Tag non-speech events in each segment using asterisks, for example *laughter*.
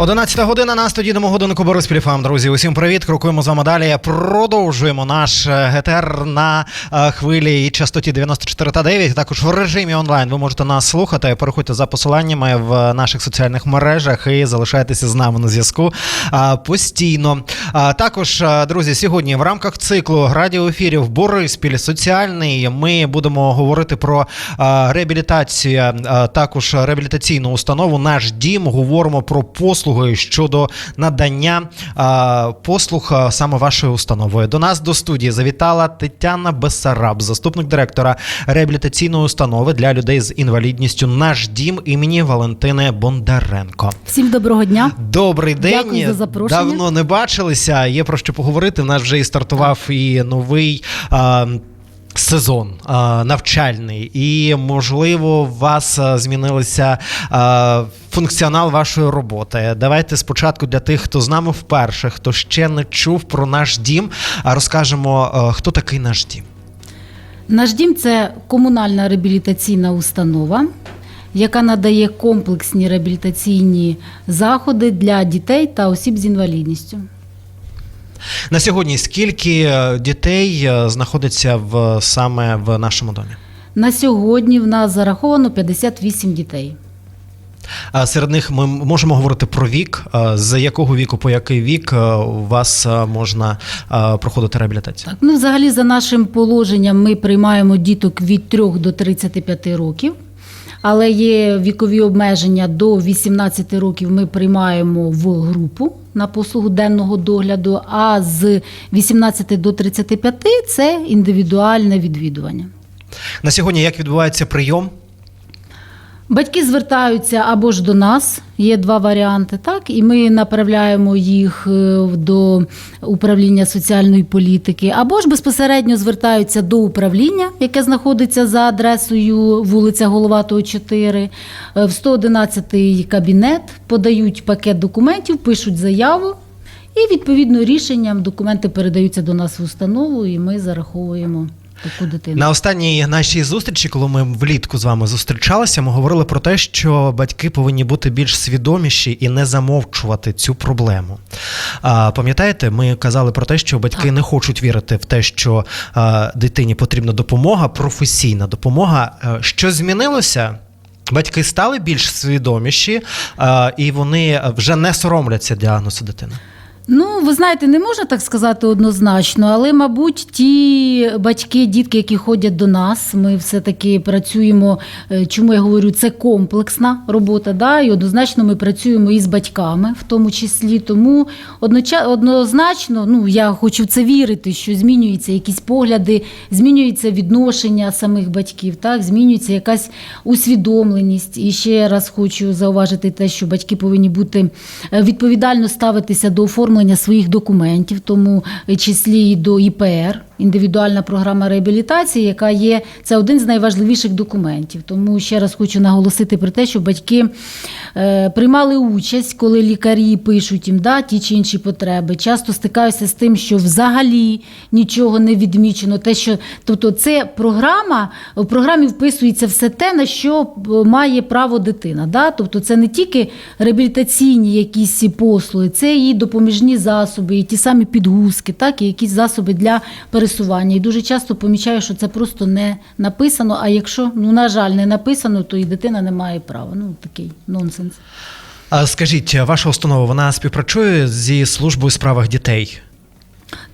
11 година на студійному годиннику Борис Піліфам. Друзі, усім привіт. Крокуємо з вами далі. Продовжуємо наш е, ГТР на е, хвилі і частоті 94 та 9. Також в режимі онлайн ви можете нас слухати. Переходьте за посиланнями в наших соціальних мережах і залишайтеся з нами на зв'язку е, постійно. Також, е, друзі, сьогодні в рамках циклу радіоефірів Бориспіль соціальний. Ми будемо говорити про е, реабілітацію, е, також реабілітаційну установу. Наш дім говоримо про послуги щодо надання послуг саме вашою установою. До нас до студії завітала Тетяна Бесараб, заступник директора реабілітаційної установи для людей з інвалідністю. Наш дім імені Валентини Бондаренко. Всім доброго дня. Добрий день. Дякую за запрошення. Давно не бачилися. Є про що поговорити. У нас вже і стартував і новий. Сезон навчальний, і можливо, у вас змінилися функціонал вашої роботи. Давайте спочатку для тих, хто з нами вперше, хто ще не чув про наш дім, розкажемо, хто такий наш дім. Наш дім це комунальна реабілітаційна установа, яка надає комплексні реабілітаційні заходи для дітей та осіб з інвалідністю. На сьогодні скільки е, дітей е, знаходиться в саме в нашому домі? На сьогодні в нас зараховано 58 дітей. А Серед них ми можемо говорити про вік. З якого віку по який вік е, у вас можна проходити реабілітацію? Так, ну взагалі, за нашим положенням, ми приймаємо діток від 3 до 35 років. Але є вікові обмеження до 18 років ми приймаємо в групу на послугу денного догляду, а з 18 до 35 це індивідуальне відвідування. На сьогодні як відбувається прийом? Батьки звертаються або ж до нас, є два варіанти, так, і ми направляємо їх е, до управління соціальної політики, або ж безпосередньо звертаються до управління, яке знаходиться за адресою вулиця Головатого 4, е, в 111 кабінет, подають пакет документів, пишуть заяву. І відповідно рішенням документи передаються до нас в установу, і ми зараховуємо таку дитину. На останній нашій зустрічі, коли ми влітку з вами зустрічалися, ми говорили про те, що батьки повинні бути більш свідоміші і не замовчувати цю проблему. А, пам'ятаєте, ми казали про те, що батьки Так. не хочуть вірити в те, що а, дитині потрібна допомога, професійна допомога. Е, Що змінилося? Батьки стали більш свідоміші, а, і вони вже не соромляться діагнозу дитини. Ну, ви знаєте, не можна так сказати однозначно, але, мабуть, ті батьки, дітки, які ходять до нас, ми все-таки працюємо. е, Чому я говорю, це комплексна робота, да? і однозначно ми працюємо і з батьками, в тому числі. Тому однозначно, ну я хочу в це вірити, що змінюються якісь погляди, змінюється відношення самих батьків, так змінюється якась усвідомленість. І ще раз хочу зауважити те, що батьки повинні бути е, відповідально ставитися до оформлення своїх документів, в тому числі і до ІПР. Індивідуальна програма реабілітації, яка є це один з найважливіших документів. Тому ще раз хочу наголосити про те, що батьки е, приймали участь, коли лікарі пишуть їм да, ті чи інші потреби. Часто стикаюся з тим, що взагалі нічого не відмічено. Те, що тобто, це програма в програмі вписується все те, на що е, має право дитина. Да? Тобто, це не тільки реабілітаційні якісь послуги, це і допоміжні засоби, і ті самі підгузки, так і якісь засоби для пересування. І дуже часто помічаю, що це просто не написано. А якщо ну на жаль не написано, то і дитина не має права. Ну такий нонсенс. А Скажіть, ваша установа вона співпрацює зі службою у справах дітей?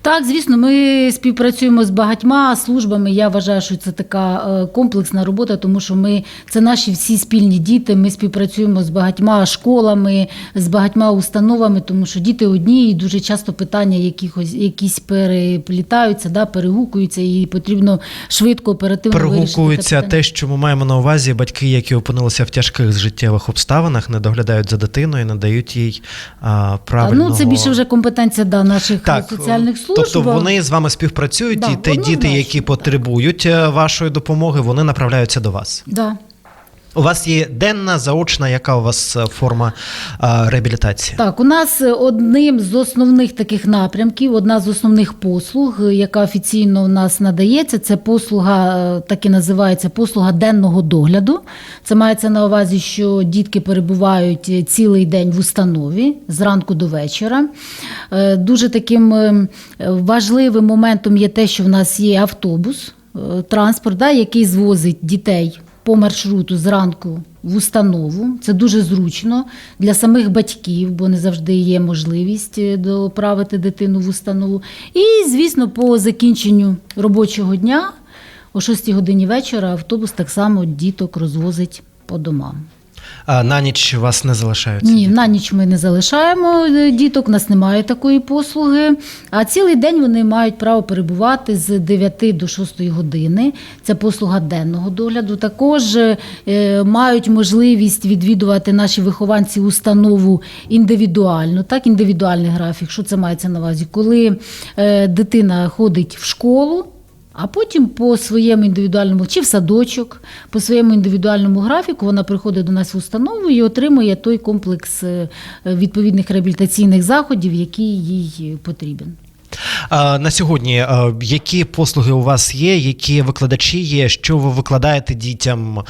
Так, звісно, ми співпрацюємо з багатьма службами. Я вважаю, що це така е, комплексна робота, тому що ми це наші всі спільні діти. Ми співпрацюємо з багатьма школами, з багатьма установами, тому що діти одні, і дуже часто питання якихось якісь переплітаються, да, перегукуються, і потрібно швидко оперативно питання. те, що ми маємо на увазі, батьки, які опинилися в тяжких життєвих обставинах, не доглядають за дитиною, не дають їй а, правильного... Ну, це більше вже компетенція да, наших так, соціальних служб. Тобто вони з вами співпрацюють, Да, і те діти, наші, які так. потребують е, вашої допомоги, вони направляються до вас. Да. У вас є денна, заочна, яка у вас е, форма е, реабілітації? Так, у нас е, одним з основних таких напрямків, одна з основних послуг, яка офіційно у нас надається, це послуга, так і називається послуга денного догляду. Це мається на увазі, що дітки перебувають цілий день в установі зранку до вечора. Дуже таким важливим моментом є те, що в нас є автобус, транспорт, да, який звозить дітей по маршруту зранку в установу. Це дуже зручно для самих батьків, бо не завжди є можливість е, доправити дитину в установу. І, звісно, по закінченню робочого дня о 6 годині вечора автобус так само діток розвозить по домам. А на ніч вас не залишаються? Ні, на ніч ми не залишаємо е, діток, у нас немає такої послуги. А цілий день вони мають право перебувати з 9 до 6 години. Це послуга денного догляду. Також е, мають можливість відвідувати наші вихованці установу індивідуально, так, індивідуальний графік. Що це мається на увазі? Коли е, дитина ходить в школу. А потім по своєму індивідуальному чи в садочок, по своєму індивідуальному графіку вона приходить до нас в установу і отримує той комплекс е, відповідних реабілітаційних заходів, який їй потрібен. На сьогодні які послуги у вас є, які викладачі є, що ви викладаєте дітям?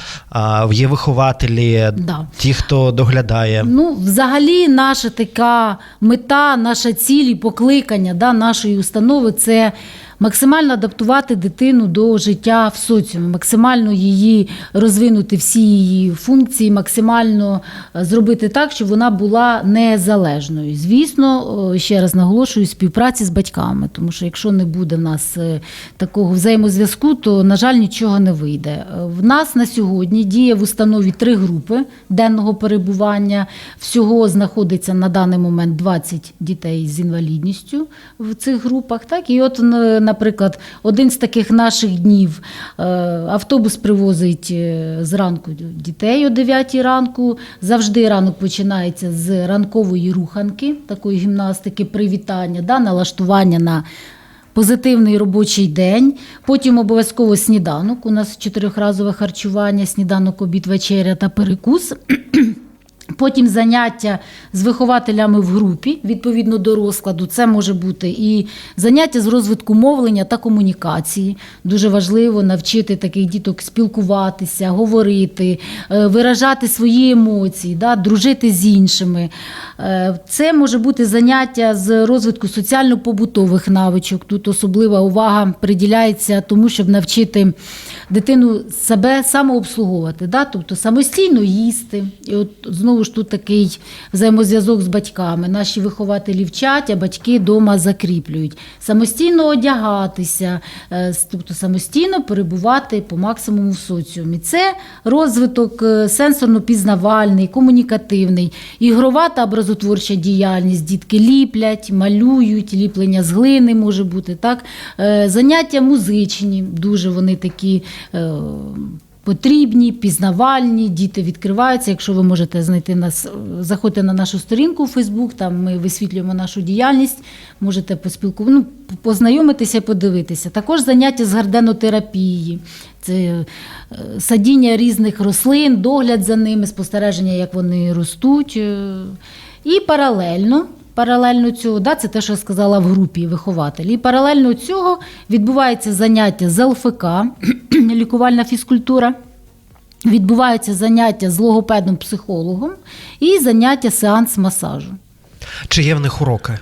Є вихователі, Да. ті, хто доглядає. Ну, взагалі, наша така мета, наша ціль і покликання да, нашої установи це максимально адаптувати дитину до життя в соціумі, максимально її розвинути всі її функції, максимально е, зробити так, щоб вона була незалежною. Звісно, е, ще раз наголошую, співпраці з батьками, тому що якщо не буде в нас е, такого взаємозв'язку, то, на жаль, нічого не вийде. В нас на сьогодні діє в установі три групи денного перебування. Всього знаходиться на даний момент 20 дітей з інвалідністю в цих групах. Так? І от, наприклад, один з таких наших днів е, автобус привозить е, зранку дітей о 9 ранку. Завжди ранок починається з ранкової руханки, такої гімнастики, привітання, да, налаштування на позитивний робочий день. Потім обов'язково сніданок. У нас чотирьохразове харчування, сніданок, обід, вечеря та перекус. Потім заняття з вихователями в групі відповідно до розкладу. Це може бути і заняття з розвитку мовлення та комунікації. Дуже важливо навчити таких діток спілкуватися, говорити, е, виражати свої емоції, да, дружити з іншими. Е, Це може бути заняття з розвитку соціально-побутових навичок. Тут особлива увага приділяється тому, щоб навчити дитину себе самообслуговувати, да? тобто самостійно їсти. І от знову ж тут такий взаємозв'язок з батьками. Наші вихователі вчать, а батьки вдома закріплюють. Самостійно одягатися, е, тобто самостійно перебувати по максимуму в соціумі. Це розвиток е, сенсорно-пізнавальний, комунікативний, ігрова та образотворча діяльність. Дітки ліплять, малюють, ліплення з глини може бути. Так? Е, Заняття музичні, дуже вони такі. Е, Потрібні, пізнавальні, діти відкриваються. Якщо ви можете знайти нас, е, заходьте на нашу сторінку у Фейсбук, там ми висвітлюємо нашу діяльність, можете поспілку... ну, познайомитися і подивитися. Також заняття з гарденотерапії, це е, садіння різних рослин, догляд за ними, спостереження, як вони ростуть. І паралельно. Паралельно цього, да, це те, що я сказала в групі вихователі. І паралельно цього відбувається заняття з ЛФК, *clears throat* лікувальна фізкультура. Відбуваються заняття з логопедом психологом і заняття сеанс масажу. Чи є в них уроки?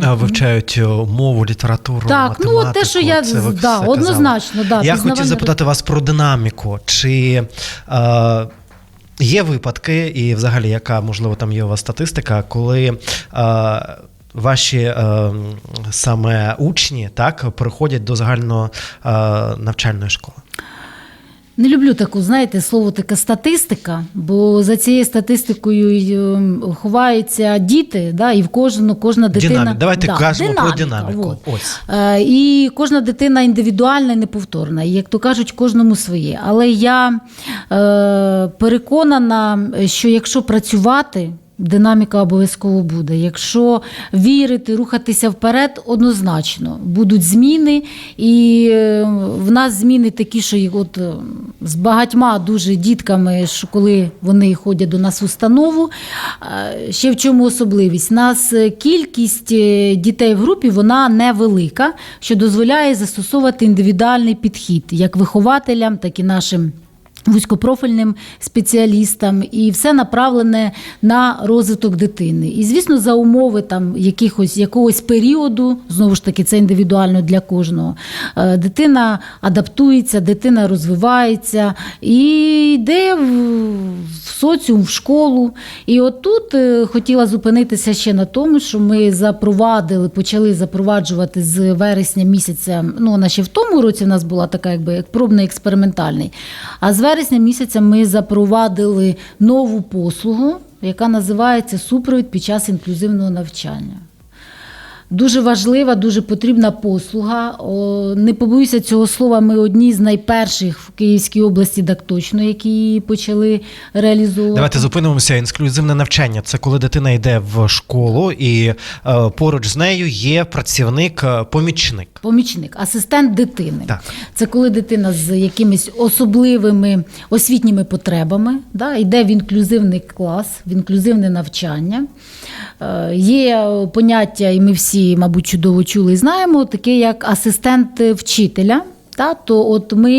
Вивчають мову, літературу, Е, Так, ну, от те, що я це да, однозначно, да, Я хотів запитати вас про динаміку. Чи е, є випадки, і взагалі, яка можливо там є у вас статистика, коли е, ваші е, саме учні так приходять до загально е, навчальної школи? Не люблю таку, знаєте, слово така статистика, бо за цією статистикою ем, ховаються діти, да, і в кожну кожна дитина. Динамі. Давайте да, кажемо про динаміку. от. Ось. Е, І кожна дитина індивідуальна і неповторна, і як то кажуть, кожному своє. Але я е, переконана, що якщо працювати Динаміка обов'язково буде. Якщо вірити, рухатися вперед, однозначно будуть зміни, і е, в нас зміни такі, що от е, з багатьма дуже дітками, що коли вони ходять до нас в установу. е, Ще в чому особливість? Нас е, кількість дітей в групі вона невелика, що дозволяє застосовувати індивідуальний підхід як вихователям, так і нашим вузькопрофільним спеціалістам, і все направлене на розвиток дитини. І, звісно, за умови там якихось якогось періоду, знову ж таки, це індивідуально для кожного. е, Дитина адаптується, дитина розвивається і йде в, соціум, в школу. І от тут е, хотіла зупинитися ще на тому, що ми запровадили, почали запроваджувати з вересня місяця. Ну, вона ще в тому році в нас була така, якби як пробний експериментальний. А з вересня місяця ми запровадили нову послугу, яка називається супровід під час інклюзивного навчання. Дуже важлива, дуже потрібна послуга. О, не побоюся цього слова. Ми одні з найперших в Київській області, так точно, які почали реалізовувати. Давайте зупинимося. Інклюзивне навчання це коли дитина йде в школу, і е, поруч з нею є працівник, е, помічник. Помічник, асистент дитини. Так. Це коли дитина з якимись особливими освітніми потребами да, йде в інклюзивний клас, в інклюзивне навчання. Е, Є поняття, і ми всі, мабуть, чудово чули і знаємо, таке як асистент вчителя. Та, то от ми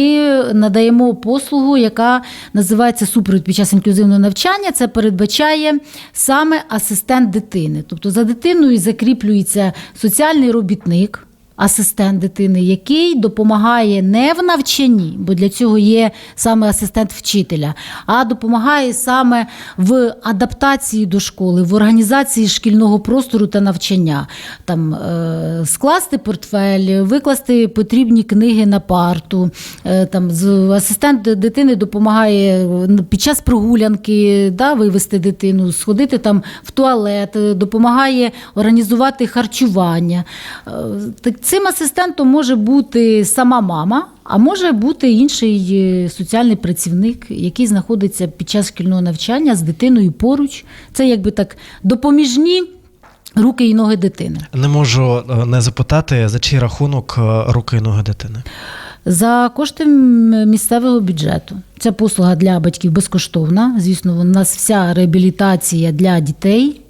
надаємо послугу, яка називається супровід під час інклюзивного навчання. Це передбачає саме асистент дитини. Тобто за дитиною закріплюється соціальний робітник. Асистент дитини, який допомагає не в навчанні, бо для цього є саме асистент вчителя, а допомагає саме в адаптації до школи, в організації шкільного простору та навчання. Там е, скласти портфель, викласти потрібні книги на парту. Е, там асистент дитини допомагає під час прогулянки да, вивести дитину, сходити там в туалет, допомагає організувати харчування. Е, так Цим асистентом може бути сама мама, а може бути інший е, соціальний працівник, який знаходиться під час шкільного навчання з дитиною поруч. Це якби так допоміжні руки і ноги дитини. Не можу е, не запитати, за чий рахунок е, руки і ноги дитини. За кошти місцевого бюджету. Ця послуга для батьків безкоштовна. Звісно, у нас вся реабілітація для дітей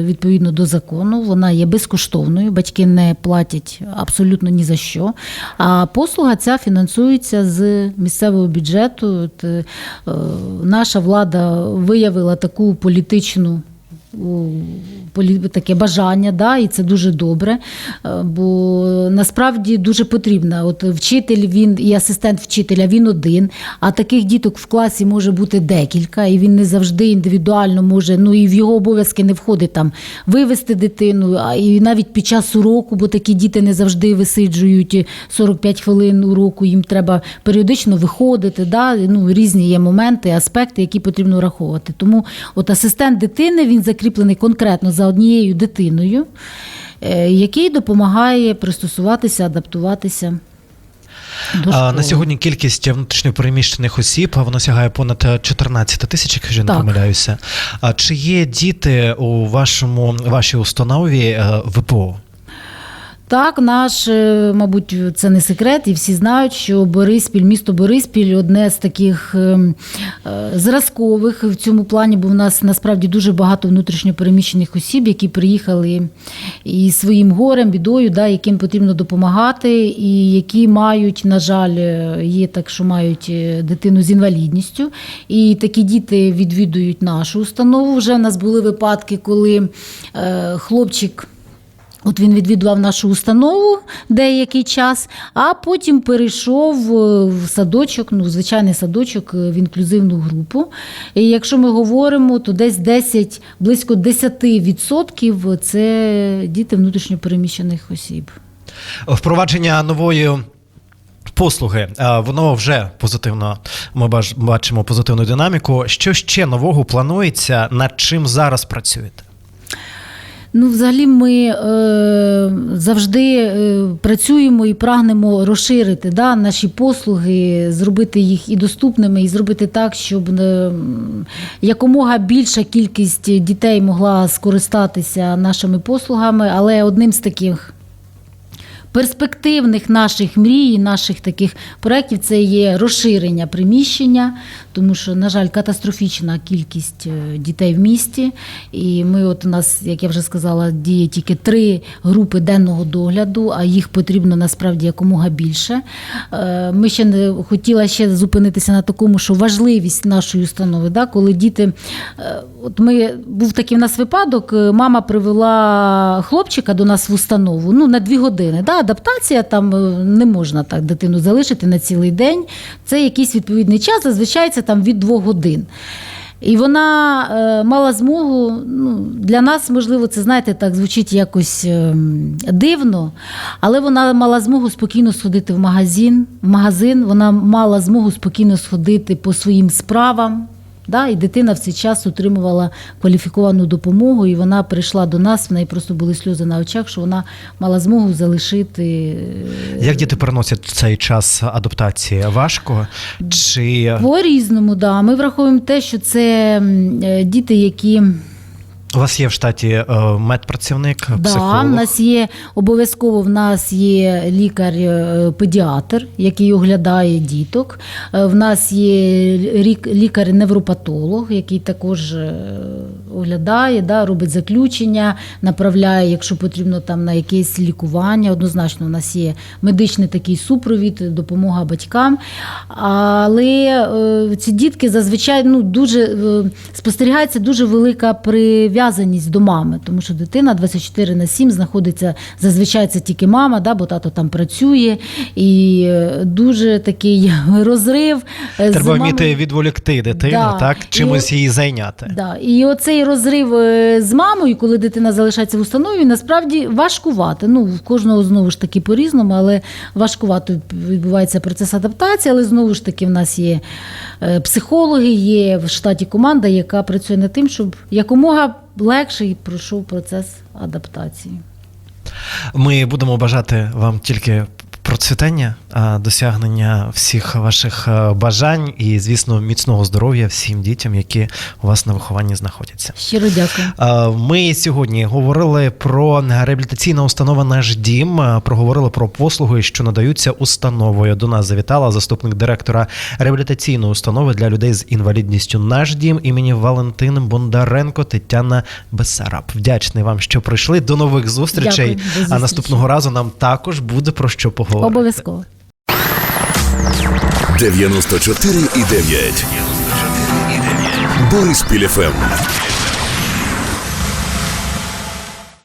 відповідно до закону. Вона є безкоштовною. Батьки не платять абсолютно ні за що. А послуга ця фінансується з місцевого бюджету. Е, наша влада виявила таку політичну таке бажання, да, і це дуже добре. е, Бо насправді дуже потрібно. От вчитель він і асистент вчителя він один, а таких діток в класі може бути декілька, і він не завжди індивідуально може, ну і в його обов'язки не входить там вивести дитину, а і навіть під час уроку, бо такі діти не завжди висиджують 45 хвилин уроку, їм треба періодично виходити. Да? Ну, різні є моменти, аспекти, які потрібно враховувати. Тому от асистент дитини він закріплений конкретно за однією дитиною, е, який допомагає пристосуватися, адаптуватися. На сьогодні кількість внутрішньопереміщених осіб вона сягає понад е, 14 тисяч, якщо я не помиляюся. А чи є діти у вашому вашій установі е, ВПО? Так, наш, е, мабуть, це не секрет, і всі знають, що Бориспіль, місто Бориспіль одне з таких ем, е, зразкових в цьому плані, бо в нас насправді дуже багато внутрішньопереміщених осіб, які приїхали і своїм горем, бідою, да, яким потрібно допомагати, і які мають, на жаль, е, є так, що мають дитину з інвалідністю. І такі діти відвідують нашу установу. Вже в нас були випадки, коли хлопчик. От він відвідував нашу установу деякий час, а потім перейшов е, в садочок, ну, звичайний садочок е, в інклюзивну групу. І якщо ми говоримо, то десь 10, близько 10% це діти внутрішньопереміщених осіб. Впровадження нової. Послуги, е, воно вже позитивно. Ми бачимо позитивну динаміку. Що ще нового планується, над чим зараз працюєте? Ну, взагалі, ми е, завжди е, працюємо і прагнемо розширити да, наші послуги, зробити їх і доступними, і зробити так, щоб е, якомога більша кількість дітей могла скористатися нашими послугами. Але одним з таких перспективних наших мрій, наших таких проєктів це є розширення приміщення, тому що, на жаль, катастрофічна кількість е, дітей в місті. І ми, от у нас, як я вже сказала, діє тільки три групи денного догляду, а їх потрібно насправді якомога більше. Е, Ми ще не хотіла ще зупинитися на такому, що важливість нашої установи, да, коли діти. е, От ми був такий в нас випадок. Мама привела хлопчика до нас в установу ну, на дві години. Да, адаптація там не можна так дитину залишити на цілий день. Це якийсь відповідний час, зазвичай це там від двох годин. І вона е, мала змогу, ну, для нас, можливо, це знаєте, так звучить якось е, дивно, але вона мала змогу спокійно сходити в магазин, в магазин, вона мала змогу спокійно сходити по своїм справам. Да, і дитина в цей час отримувала кваліфіковану допомогу, і вона прийшла до нас. В неї просто були сльози на очах, що вона мала змогу залишити е, Як діти переносять цей час адаптації? Важко? Чи по-різному. Да. Ми враховуємо те, що це е, діти, які у вас є в штаті е, медпрацівник, Да, психолог? в нас є обов'язково в нас є лікар-педіатр, який оглядає діток. Е, В нас є лікар-невропатолог, який також е, оглядає, да, робить заключення, направляє, якщо потрібно там на якесь лікування. Однозначно, у нас є медичний такий супровід, допомога батькам. Але е, ці дітки зазвичай ну, дуже е, спостерігається дуже велика прив'язаність до мами, тому що дитина 24 на 7 знаходиться зазвичай це тільки мама, да, бо тато там працює, і е, дуже такий *laughs* розрив. Треба вміти відволікти дитину, Да. так? Чимось І- її зайняти. Да. І оцей розрив е, з мамою, коли дитина залишається в установі, насправді важкувати. Ну, в кожного знову ж таки по-різному, але важкувато відбувається процес адаптації. Але знову ж таки, в нас є е, психологи, є в штаті команда, яка працює над тим, щоб якомога легше пройшов процес адаптації. Ми будемо бажати вам тільки процвітання, досягнення всіх ваших е, бажань і, звісно, міцного здоров'я всім дітям, які у вас на вихованні знаходяться. Щиро дякую. Ми сьогодні говорили про реабілітаційну установу наш дім. е, Проговорили про послуги, що надаються установою. До нас завітала заступник директора реабілітаційної установи для людей з інвалідністю наш дім імені Валентин Бондаренко Тетяна Бесараб. Вдячний вам, що прийшли. До нових зустрічей. Дякую. А наступного разу нам також буде про що поговорити. Обов'язково. 94,9. Борис Піліфем.